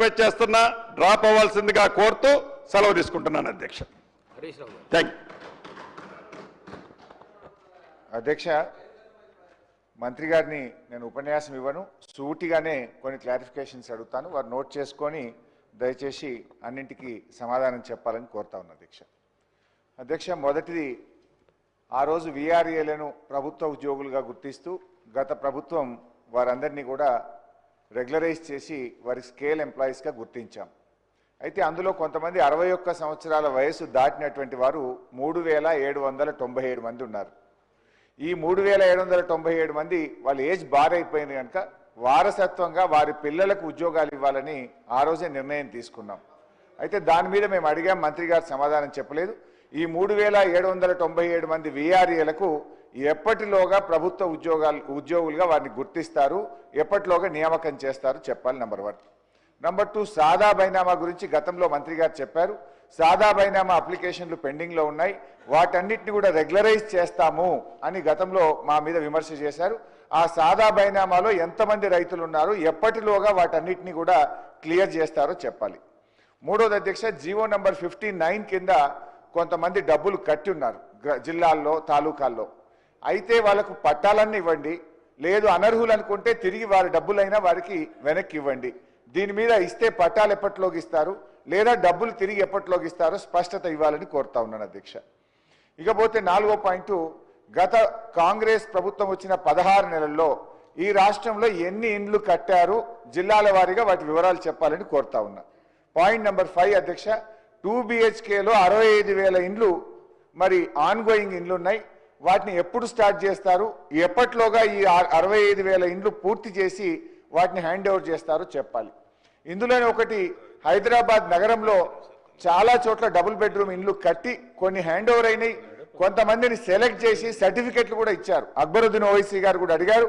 Request చేస్తున్నా drop అవ్వాల్సిందిగా కోరుతూ సెలవు తీసుకుంటున్నాను అధ్యక్ష. థ్యాంక్ అధ్యక్ష మంత్రి గారిని నేను ఉపన్యాసం ఇవ్వను. సూటిగానే కొన్ని క్లారిఫికేషన్స్ అడుగుతాను. వారు నోట్ చేసుకొని దయచేసి అన్నింటికీ సమాధానం చెప్పాలని కోరుతా ఉన్నా అధ్యక్ష. అధ్యక్ష మొదటిది ఆ రోజు విఆర్ఏలను ప్రభుత్వ ఉద్యోగులుగా గుర్తిస్తూ గత ప్రభుత్వం వారందరినీ కూడా రెగ్యులరైజ్ చేసి వారి స్కేల్ ఎంప్లాయీస్గా గుర్తించాం. అయితే అందులో కొంతమంది అరవై ఒక్క సంవత్సరాల వయసు దాటినటువంటి వారు మూడు వేల ఏడు వందల తొంభై ఏడు మంది ఉన్నారు. ఈ మూడు వేల ఏడు వందల తొంభై ఏడు మంది వాళ్ళ ఏజ్ బార్ అయిపోయింది కనుక వారసత్వంగా వారి పిల్లలకు ఉద్యోగాలు ఇవ్వాలని ఆ రోజే నిర్ణయం తీసుకున్నాం. అయితే దాని మీద మేము అడిగాం మంత్రి గారు సమాధానం చెప్పలేదు. ఈ మూడు వేల ఏడు వందల తొంభై ఏడు మంది విఆర్ఏలకు ఎప్పటిలోగా ప్రభుత్వ ఉద్యోగాలు ఉద్యోగులుగా వారిని గుర్తిస్తారు ఎప్పటిలోగా నియామకం చేస్తారు చెప్పాలి నెంబర్ వన్. నెంబర్ టూ సాదా బైనామా గురించి గతంలో మంత్రి గారు చెప్పారు. సాదా బైనామా అప్లికేషన్లు పెండింగ్లో ఉన్నాయి. వాటన్నిటిని కూడా రెగ్యులరైజ్ చేస్తాము అని గతంలో మా మీద విమర్శ చేశారు. ఆ సాదా బైనామాలో ఎంతమంది రైతులు ఉన్నారు ఎప్పటిలోగా వాటన్నిటిని కూడా క్లియర్ చేస్తారో చెప్పాలి. మూడోది అధ్యక్ష జీవో నంబర్ ఫిఫ్టీ నైన్ కింద కొంతమంది డబ్బులు కట్టి ఉన్నారు జిల్లాల్లో తాలూకాల్లో. అయితే వాళ్ళకు పట్టాలన్నీ ఇవ్వండి. లేదు అనర్హులు అనుకుంటే తిరిగి వారి డబ్బులైనా వారికి వెనక్కి ఇవ్వండి. దీని మీద ఇస్తే పట్టాలు ఎప్పటిలోకి ఇస్తారు? లేదా డబ్బులు తిరిగి ఎప్పటిలోకి ఇస్తారో స్పష్టత ఇవ్వాలని కోరుతా ఉన్నాను అధ్యక్ష. ఇకపోతే నాలుగో పాయింట్ గత కాంగ్రెస్ ప్రభుత్వం వచ్చిన పదహారు నెలల్లో ఈ రాష్ట్రంలో ఎన్ని ఇండ్లు కట్టారు? జిల్లాల వారీగా వాటి వివరాలు చెప్పాలని కోరుతా ఉన్నా. పాయింట్ నెంబర్ ఫైవ్ అధ్యక్ష టూ బిహెచ్కేలో అరవై ఐదు వేల ఇండ్లు మరి ఆన్గోయింగ్ ఇండ్లు ఉన్నాయి. వాటిని ఎప్పుడు స్టార్ట్ చేస్తారు? ఎప్పట్లోగా ఈ అరవై ఐదు వేల ఇండ్లు పూర్తి చేసి వాటిని హ్యాండ్ ఓవర్ చేస్తారో చెప్పాలి. ఇందులోనే ఒకటి హైదరాబాద్ నగరంలో చాలా చోట్ల డబుల్ బెడ్రూమ్ ఇండ్లు కట్టి కొన్ని హ్యాండ్ ఓవర్ అయినాయి. కొంతమందిని సెలెక్ట్ చేసి సర్టిఫికెట్లు కూడా ఇచ్చారు. అక్బరుద్దీన్ ఓవైసీ గారు కూడా అడిగారు.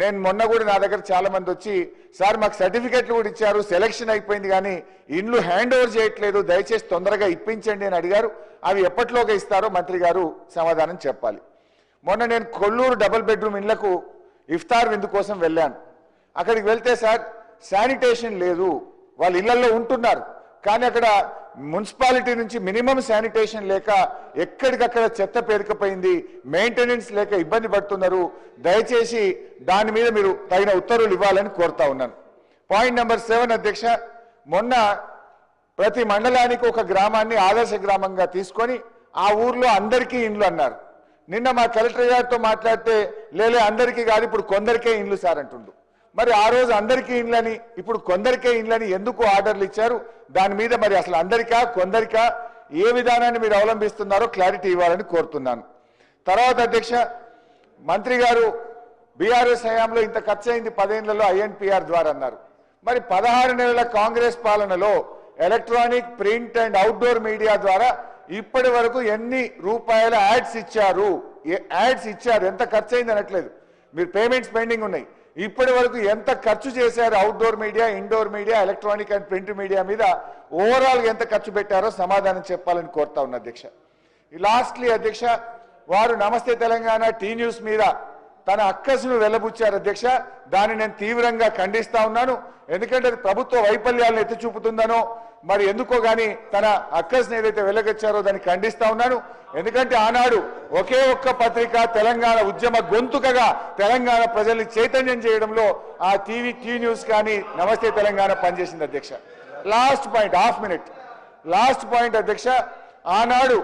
నేను మొన్న కూడా నా దగ్గర చాలా మంది వచ్చి సార్ మాకు సర్టిఫికెట్లు కూడా ఇచ్చారు సెలక్షన్ అయిపోయింది కానీ ఇండ్లు హ్యాండ్ ఓవర్ చేయట్లేదు దయచేసి తొందరగా ఇప్పించండి అని అడిగారు. అవి ఎప్పట్లోగా ఇస్తారో మంత్రి గారు సమాధానం చెప్పాలి. మొన్న నేను కొల్లూరు డబుల్ బెడ్రూమ్ ఇండ్లకు ఇఫ్తార్ విందు కోసం వెళ్ళాను. అక్కడికి వెళ్తే సార్ శానిటేషన్ లేదు వాళ్ళు ఇళ్ళలో ఉంటున్నారు. కానీ అక్కడ మున్సిపాలిటీ నుంచి మినిమం శానిటేషన్ లేక ఎక్కడికక్కడ చెత్త పేరుకపోయింది మెయింటెనెన్స్ లేక ఇబ్బంది పడుతున్నారు దయచేసి దాని మీద మీరు తగిన ఉత్తర్వులు ఇవ్వాలని కోరుతా ఉన్నాను. పాయింట్ నెంబర్ సెవెన్ అధ్యక్ష మొన్న ప్రతి మండలానికి ఒక గ్రామాన్ని ఆదర్శ గ్రామంగా తీసుకొని ఆ ఊర్లో అందరికీ ఇండ్లు అన్నారు. నిన్న మా కలెక్టర్ గారితో మాట్లాడితే లేలే అందరికీ కాదు ఇప్పుడు కొందరికే ఇండ్లు సార్ అంటుండు. మరి ఆ రోజు అందరికీ ఇండ్లని ఇప్పుడు కొందరికే ఇండ్లని ఎందుకు ఆర్డర్లు ఇచ్చారు? దాని మీద మరి అసలు అందరికా కొందరికా ఏ విధానాన్ని మీరు అవలంబిస్తున్నారో క్లారిటీ ఇవ్వాలని కోరుతున్నాను. తర్వాత అధ్యక్ష మంత్రి గారు బీఆర్ఎస్ హయాంలో ఇంత ఖర్చు అయింది పదేళ్ళలో ఐఎన్పిఆర్ ద్వారా అన్నారు. మరి పదహారు నెలల కాంగ్రెస్ పాలనలో electronic print and outdoor media ద్వారా ఇప్పటి వరకు ఎన్ని రూపాయల యాడ్స్ ఇచ్చారు? ఏ- యాడ్స్ ఇచ్చారు? ఎంత ఖర్చు అయింది అనట్లేదు. మీరు పేమెంట్స్ పెండింగ్ ఉన్నాయి. ఇప్పటి వరకు ఎంత ఖర్చు చేశారు outdoor media indoor media electronic and print media మీద ఓవరాల్ ఎంత ఖర్చు పెట్టారో సమాధానం చెప్పాలని కోరుతా ఉన్నా అధ్యక్ష. లాస్ట్లీ అధ్యక్ష వారు నమస్తే తెలంగాణ టీ న్యూస్ మీద తన అక్కసును వెల్లబుచ్చారు అధ్యక్ష దాన్ని నేను తీవ్రంగా ఖండిస్తా ఉన్నాను. ఎందుకంటే అది ప్రభుత్వ వైఫల్యాలను ఎత్తి చూపుతుందనో మరి ఎందుకో గాని తన అక్కస్ని ఏదైతే వెళ్ళగచ్చారో దాన్ని ఖండిస్తా ఉన్నాను. ఎందుకంటే ఆనాడు ఒకే ఒక్క పత్రిక తెలంగాణ ఉద్యమ గొంతుకగా తెలంగాణ ప్రజల్ని చైతన్యం చేయడంలో ఆ టీవీ టీ న్యూస్ కానీ నమస్తే తెలంగాణ పనిచేసింది అధ్యక్ష. Last point half minute. Last point అధ్యక్ష ఆనాడు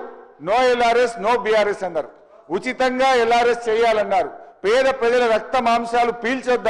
నో ఎల్ఆర్ఎస్ నో బీఆర్ఎస్ అన్నారు. ఉచితంగా ఎల్ఆర్ఎస్ చేయాలన్నారు. పేద ప్రజల రక్త మాంసాలు పీల్చొద్దు